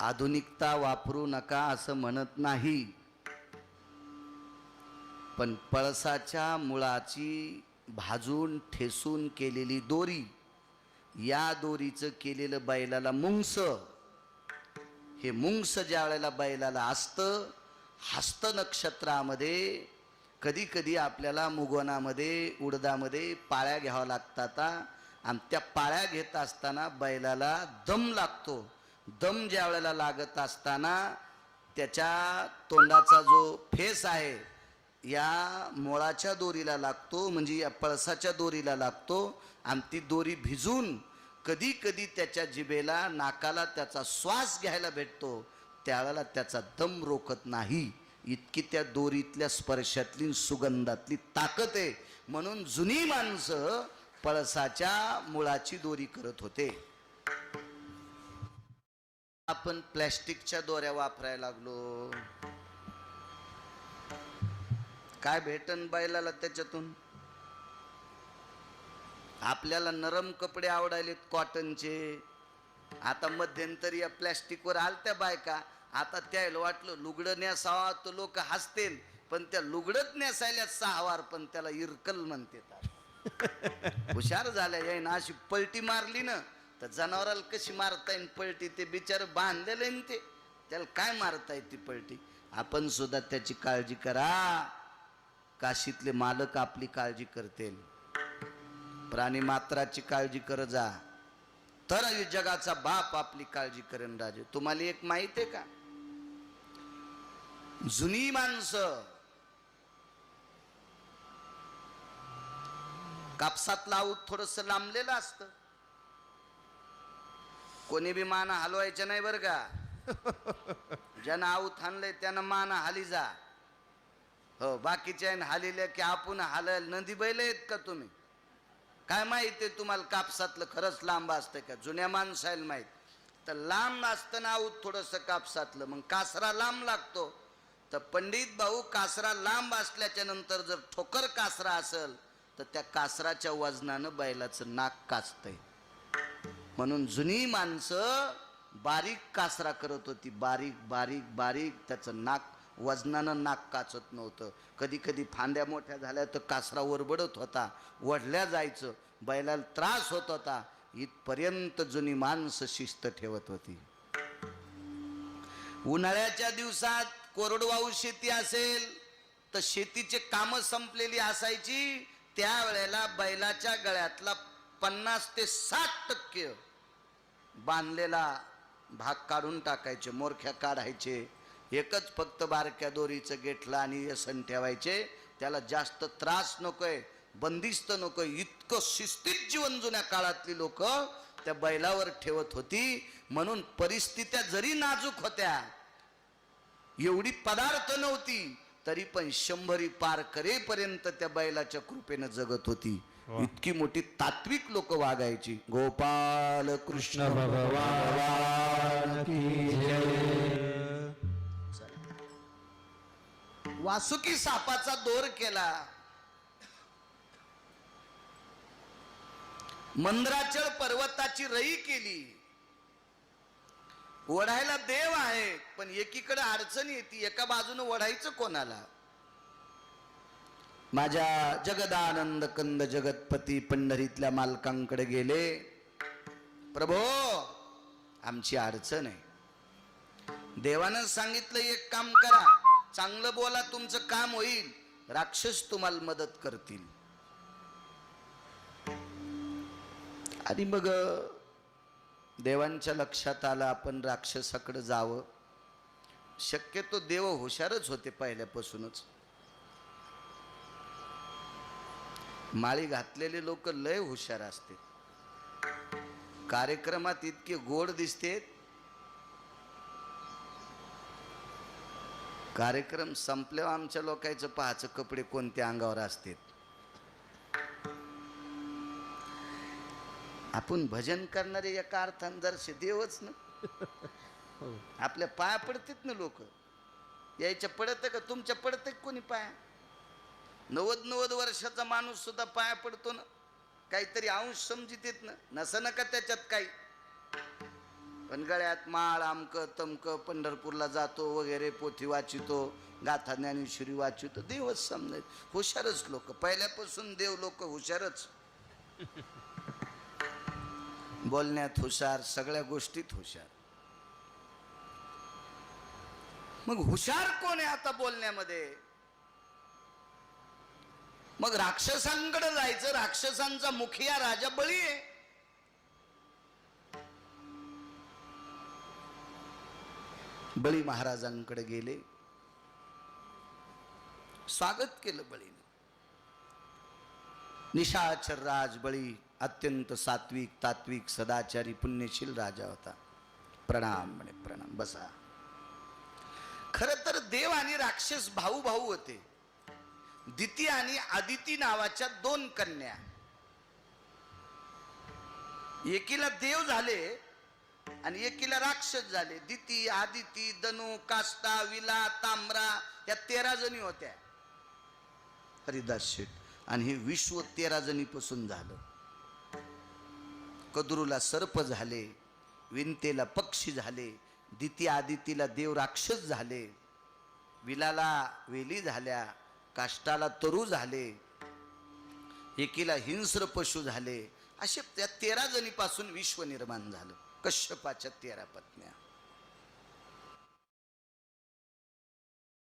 आधुनिकता वापरू नका असं म्हणत नाही. पण पळसाच्या मुळाची भाजून ठेसून केलेली दोरी या दोरीचं केलेलं बैलाला मुंगस. हे मुंगस ज्या वेळेला बैलाला असतं हस्त नक्षत्रामध्ये कधी कधी आपल्याला मुगवनामध्ये उडदामध्ये पाळ्या घ्याव्या लागतात. आणि त्या पाळ्या घेत असताना बैलाला दम लागतो. दम ज्या वेळेला लागत असताना त्याच्या तोंडाचा जो फेस आहे या मुळाच्या दोरीला लागतो म्हणजे या पळसाच्या दोरीला लागतो आणि ती दोरी भिजून कधी कधी त्याच्या जिभेला नाकाला त्याचा श्वास घ्यायला भेटतो त्यावेळेला त्याचा दम रोखत नाही. इतकी त्या दोरीतल्या स्पर्शातली सुगंधातली ताकद आहे. म्हणून जुनी माणसं पळसाच्या मुळाची दोरी करत होते. आपण प्लॅस्टिकच्या दोऱ्या वापरायला लागलो. काय भेटन बैलाला त्याच्यातून? आपल्याला नरम कपडे आवडायलेत कॉटनचे. आता मध्यंतरी या प्लॅस्टिकवर आलत्या बायका. आता त्याला वाटलं लुगडं न्यासावा तर लोक हसतील. पण त्या लुगडत नेसायला सहावार पण त्याला इरकल म्हणते हुशार झाल्या यायनं अशी पलटी मारली ना. तर जनावराला कशी मारता येईल पलटी? ते बिचार बांधलेलं आहे ते. त्याला काय मारता येते पलटी? आपण सुद्धा त्याची काळजी करा. काशीतले मालक आपली काळजी करतील. प्राणी मात्राची काळजी कर जा. तर जगाचा बाप आपली काळजी करेन राजे. तुम्हाला एक माहीत आहे का? जुनी माणसं कापसात लावून थोडस लांबलेलं असतं. कोणी बी मान हलवायचं नाही बरं का? ज्यानं आऊत हाणलंय त्यानं मान हाली जा. हो बाकीच्या हालिल्या की आपण हालायला नदी बैल आहेत का तुम्ही? काय माहिती आहे तुम्हाला कापसातलं खरंच लांब असतं का? जुन्या माणसाला माहीत. तर लांब असताना आऊत थोडंसं कापसातलं. मग कासरा लांब लागतो. तर पंडित भाऊ कासरा लांब असल्याच्या नंतर जर ठोकर कासरा असेल तर त्या कासराच्या वजनानं बैलाचं नाक काचतंय म्हणून जुनी माणसं बारीक कासरा करत होती. बारीक बारीक बारीक. त्याचं नाक वजनानं नाक काचत नव्हतं. कधी कधी फांद्या मोठ्या झाल्या तर कासरा वरबडत होता. वढल्या जायचं. बैलाला त्रास होत होता. इथपर्यंत जुनी माणसं शिस्त ठेवत होती. उन्हाळ्याच्या दिवसात कोरडवाहू शेती असेल तर शेतीचे कामं संपलेली असायची. त्यावेळेला बैलाच्या गळ्यातला पन्नास ते साठ टक्के बांधलेला भाग काढून टाकायचे मोरख्या काढायचे एकच फक्त बारक्या दोरीचं गेटला आणि व्यसन ठेवायचे. त्याला जास्त त्रास नकोय बंदिस्त नकोय इतकं शिस्तीत जीवन जुन्या काळातली लोक त्या बैलावर ठेवत होती. म्हणून परिस्थित्या जरी नाजूक होत्या एवढी पदार्थ नव्हती तरी पण शंभरी पार करेपर्यंत त्या बैलाच्या कृपेनं जगत होती. इतकी मोठी तात्विक लोक वागायची. गोपाल कृष्ण भगवान की जय. वासुकी सापाचा दोर केला. मंद्राचळ पर्वताची रई केली. ओढायला देव आहे पण एकीकडे अडचण येते एका बाजूने ओढायचं कोणाला? माझ्या जगदानंद कंद जगतपती पंढरीतल्या मालकांकडे गेले. प्रभो आमची अडचण आहे. देवानं सांगितलं एक काम करा. चांगलं बोला तुमचं काम होईल. राक्षस तुम्हाला मदत करतील. आणि मग देवांच्या लक्षात आलं आपण राक्षसाकडे जावं. शक्यतो देव हुशारच होते पहिल्यापासूनच. माळी घातलेले लोक लय हुशार असते. कार्यक्रमात इतके गोड दिसते. कार्यक्रम संपल्यावर आमच्या लोकांचं पाहाचं कपडे कोणत्या अंगावर असतात. आपण भजन करणारे एका अर्थानं जरसे देवच ना. आपल्या पाया पडतात ना लोक. यायच्या पडत का? तुमच्या पडत कोणी पाया? नव्वद नव्वद वर्षाचा माणूस सुद्धा पाया पडतो ना. काहीतरी अंश समजित येत ना. नसं नका त्याच्यात काही? पण गळ्यात माळ आमक तमक पंढरपूरला जातो वगैरे पोथी वाचितो गाथा ज्ञानेश्वरी वाचितो. देवच समजाय हुशारच लोक. पहिल्यापासून देव लोक हुशारच. बोलण्यात हुशार सगळ्या गोष्टीत हुशार. मग हुशार कोण आहे आता बोलण्यामध्ये? मग राक्षसांकडे जायचं राक्षसांचा मुखिया राजा बळी आहे. बळी महाराजांकडे गेले. स्वागत केलं बळीने. निशाचर राज बळी अत्यंत सात्विक तात्विक सदाचारी पुण्यशील राजा होता. प्रणाम म्हणे प्रणाम बसा. खर तर देव आणि राक्षस भाऊ भाऊ होते. दिती आणि आदिती नावाच्या दोन कन्या. एकीला देव झाले आणि एकीला राक्षस झाले. दिती आदिती दनू काष्टा विला तांबरा या तेरा जणी होत्या. हरिदास शेठ. आणि हे विश्व तेरा जणीपासून झालं. कदरूला सर्प झाले विंतेला पक्षी झाले दिती आदितीला देव राक्षस झाले विलाला वेली झाल्या काष्टाला तरु झाले एकीला हिंस्र पशु झाले असे त्या तेरा जणीपासून विश्व निर्माण झालं. कश्यपाच्या तेरा पत्न्या.